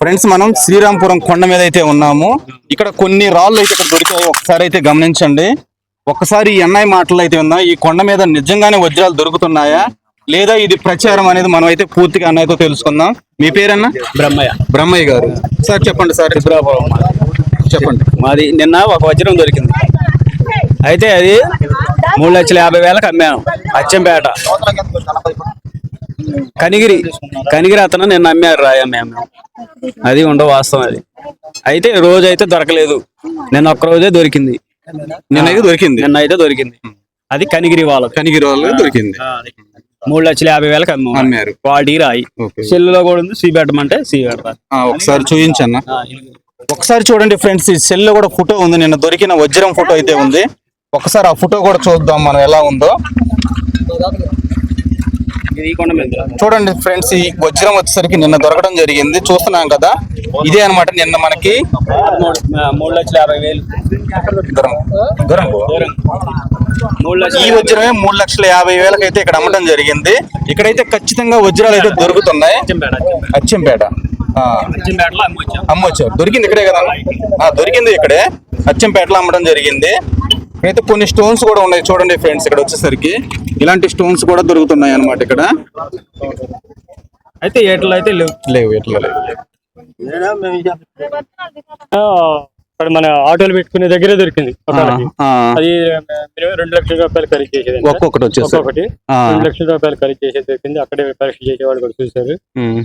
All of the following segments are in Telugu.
ఫ్రెండ్స్ మనం శ్రీరాంపురం కొండ మీద అయితే ఉన్నాము. ఇక్కడ కొన్ని రాళ్ళు అయితే ఇక్కడ దొరికాయి. ఒకసారి అయితే గమనించండి. ఒక్కసారి ఈ అన్నయ్య మాటలు అయితే ఉన్నాయి. ఈ కొండ మీద నిజంగానే వజ్రాలు దొరుకుతున్నాయా? లేదా ఇది ప్రచారం అనేది మనం అయితే పూర్తిగా అన్నయ్యతో తెలుసుకుందాం. మీ పేరన్నా? బ్రహ్మయ్య. బ్రహ్మయ్య గారు. సార్ చెప్పండి సార్. చెప్పండి. మాది నిన్న ఒక వజ్రం దొరికింది. అయితే అది మూడు లక్షల యాభై వేలకు అమ్మాను. అచ్చంపేట. కనిగిరి కనిగిరి అతను నిన్న అమ్మారు రాయ మేము. అది ఉండవు వాస్తవం అది. అయితే రోజు అయితే దొరకలేదు. నిన్న ఒక్క రోజే దొరికింది. నిన్నైతే దొరికింది. నిన్న అయితే దొరికింది. అది కనిగిరి వాళ్ళకి కనిగిరి వాళ్ళు దొరికింది. మూడు లక్షల యాభై వేలకు అమ్మాము అమ్మారు. క్వాలిటీ రాయి. సెల్లులో కూడా ఉంది. సీ పెట్టమంటే సీ పెడతారు. ఆ, ఒకసారి చూపించన్న ఆ, ఒకసారి చూడండి ఫ్రెండ్స్ ఈ సెల్లో కూడా ఫోటో ఉంది. నిన్న దొరికిన వజ్రం ఫోటో అయితే ఉంది. ఒకసారి ఆ ఫోటో కూడా చూద్దాం మనం ఎలా ఉందో. చూడండి ఫ్రెండ్స్ ఈ వజ్రం వచ్చేసరికి నిన్న దొరకడం జరిగింది. చూస్తున్నాం కదా ఇదే అన్నమాట నిన్న మనకి. మూడు లక్షల యాభై వేలు. ఈ వజ్రమే మూడు లక్షల యాభై వేలకు అయితే ఇక్కడ అమ్మడం జరిగింది. ఇక్కడైతే ఖచ్చితంగా వజ్రాలు అయితే దొరుకుతున్నాయి. అచ్చంపేట అమ్మొచ్చాం. అమ్మొచ్చు దొరికింది ఇక్కడే కదా? దొరికింది ఇక్కడే. అచ్చంపేటలో అమ్మడం జరిగింది. అయితే కొన్ని స్టోన్స్ కూడా ఉన్నాయి చూడండి ఫ్రెండ్స్ ఇక్కడ వచ్చేసరికి. ఇలాంటి స్టోన్స్ కూడా దొరుకుతున్నాయి అన్నమాట ఇక్కడ. అయితే ఏట్లో అయితే లేవు. లేవు ఎట్లా లేవు. అక్కడ మన ఆటోలు పెట్టుకునే దగ్గరే దొరికింది అది రెండు లక్షల రూపాయలు ఖరీదు చేసేది ఒక్కొక్కటి వచ్చేసి. ఒక్కొక్కటి. రెండు లక్షల రూపాయలు ఖరీదు చేసేది దొరికింది. అక్కడే పరీక్ష చేసేవాళ్ళు కూడా చూశారు.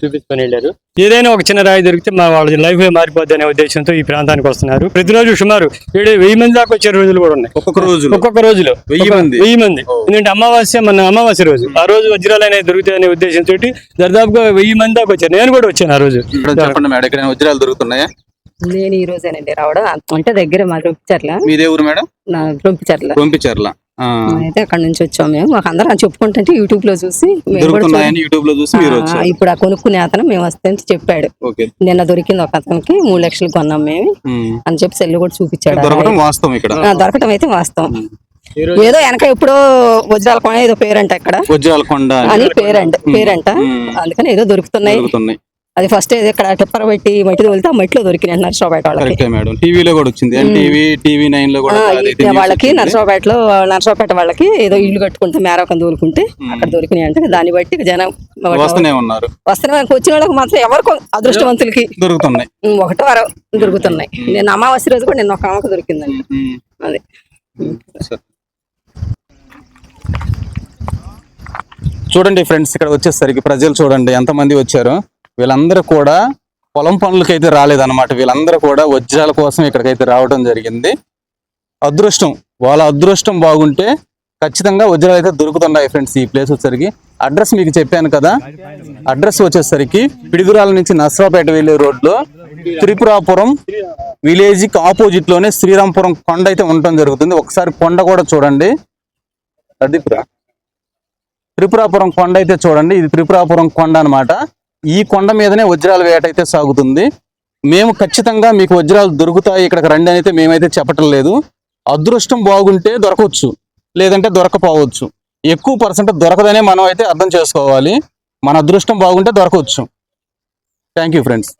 చూపించుకొని వెళ్ళారు. ఏదైనా ఒక చిన్న రాయి దొరికితే మా వాళ్ళ లైఫ్ మారిపోద్ది అనే ఉద్దేశంతో ఈ ప్రాంతానికి వస్తున్నారు. ప్రతిరోజు సుమారు ఏడు వెయ్యి మంది దాకా వచ్చే రోజులు కూడా ఉన్నాయి. ఒక్కొక్క రోజు ఒక్కొక్క రోజులో. వెయ్యి మంది? వెయ్యి మంది. ఎందుకంటే అమావాస్య మన అమావాస్య రోజు. ఆ రోజు వజ్రాలు అనేవి దొరుకుతాయి అనే ఉద్దేశంతో దాదాపుగా వెయ్యి మంది దాకా వచ్చారు. నేను కూడా వచ్చాను ఆ రోజు. చెప్పండి మేడం ఇక్కడ వజ్రాలు దొరుకుతున్నాయా? నేను ఈ రోజేనండి రావడం. అంటే దగ్గర మా రొంపిచర్ల. మీదే ఊరు మేడం? నా రొంపిచర్ల. పంపించారులా అయితే అక్కడ నుంచి వచ్చాం మేము. మాకు అందరం అని చెప్పుకుంటుంటే యూట్యూబ్లో చూసి యూట్యూబ్లో చూసి ఇప్పుడు ఆ కొనుక్కునే అతను మేము వస్తే చెప్పాడు. నిన్న దొరికింది ఒక అతనికి మూడు లక్షలు కొన్నాం మేము. అని చెప్పి సెల్ కూడా చూపించాడు. దొరకటం అయితే వాస్తవం. ఏదో వెనక ఎప్పుడో వజ్రాల కొన ఏదో పేరంట ఇక్కడ వజ్రాల కొండ అని. పేరంట పేరంట. అందుకని ఏదో దొరుకుతున్నాయి. అది ఫస్ట్ ఇక్కడ టిప్పర్ పెట్టి మట్టి తోలితే ఆ మట్టిలో దొరికినాయి నర్సరావుపేట వాళ్ళకి. మేడం. టీవీలో కూడా వచ్చింది. టీవీ నైన్లో కూడా వాళ్ళకి. నర్సరావుపేటలో నర్సరావుపేట వాళ్ళకి ఏదో ఇల్లు కట్టుకుంటే మేరకం దూలుకుంటే అక్కడ దొరికినాయి అంటే దాన్ని బట్టి జనం వస్తూనే ఉన్నారు. వాళ్ళకి వచ్చిన వాళ్ళకి మాత్రం ఎవరికో అదృష్టవంతులకి దొరుకుతున్నాయి. ఒకటో వారో దొరుకుతున్నాయి. నేను అమావాస్య రోజు కూడా నిన్న ఒక ఆమెకు దొరికిందండి. అది. చూడండి ఫ్రెండ్స్ ఇక్కడ వచ్చేసరికి ప్రజలు చూడండి ఎంతమంది వచ్చారు? వీళ్ళందరూ కూడా పొలం పనులకైతే రాలేదన్నమాట. వీళ్ళందరూ కూడా వజ్రాల కోసం ఇక్కడికైతే రావడం జరిగింది. అదృష్టం వాళ్ళ అదృష్టం బాగుంటే ఖచ్చితంగా వజ్రాలు అయితే దొరుకుతున్నాయి ఫ్రెండ్స్ ఈ ప్లేస్ వచ్చేసరికి. అడ్రస్ మీకు చెప్పాను కదా? అడ్రస్ వచ్చేసరికి పిడిగురాల నుంచి నసరాపేట వెళ్ళే రోడ్లో త్రిపురాపురం విలేజ్కి ఆపోజిట్లోనే ఆపోజిట్లోనే శ్రీరాంపురం కొండ అయితే ఉండటం జరుగుతుంది. ఒకసారి కొండ కూడా చూడండి. అదిపురా త్రిపురాపురం కొండ అయితే చూడండి. ఇది త్రిపురాపురం కొండ అనమాట ఈ కొండ మీదనే వజ్రాల వేట అయితే సాగుతుంది. మేము ఖచ్చితంగా మీకు వజ్రాలు దొరుకుతాయి ఇక్కడికి రండి అయితే మేమైతే చెప్పటం లేదు. అదృష్టం బాగుంటే దొరకవచ్చు లేదంటే దొరకపోవచ్చు. ఎక్కువ పర్సెంట్ దొరకదనే మనం అయితే అర్థం చేసుకోవాలి. మన అదృష్టం బాగుంటే దొరకవచ్చు. Thank you friends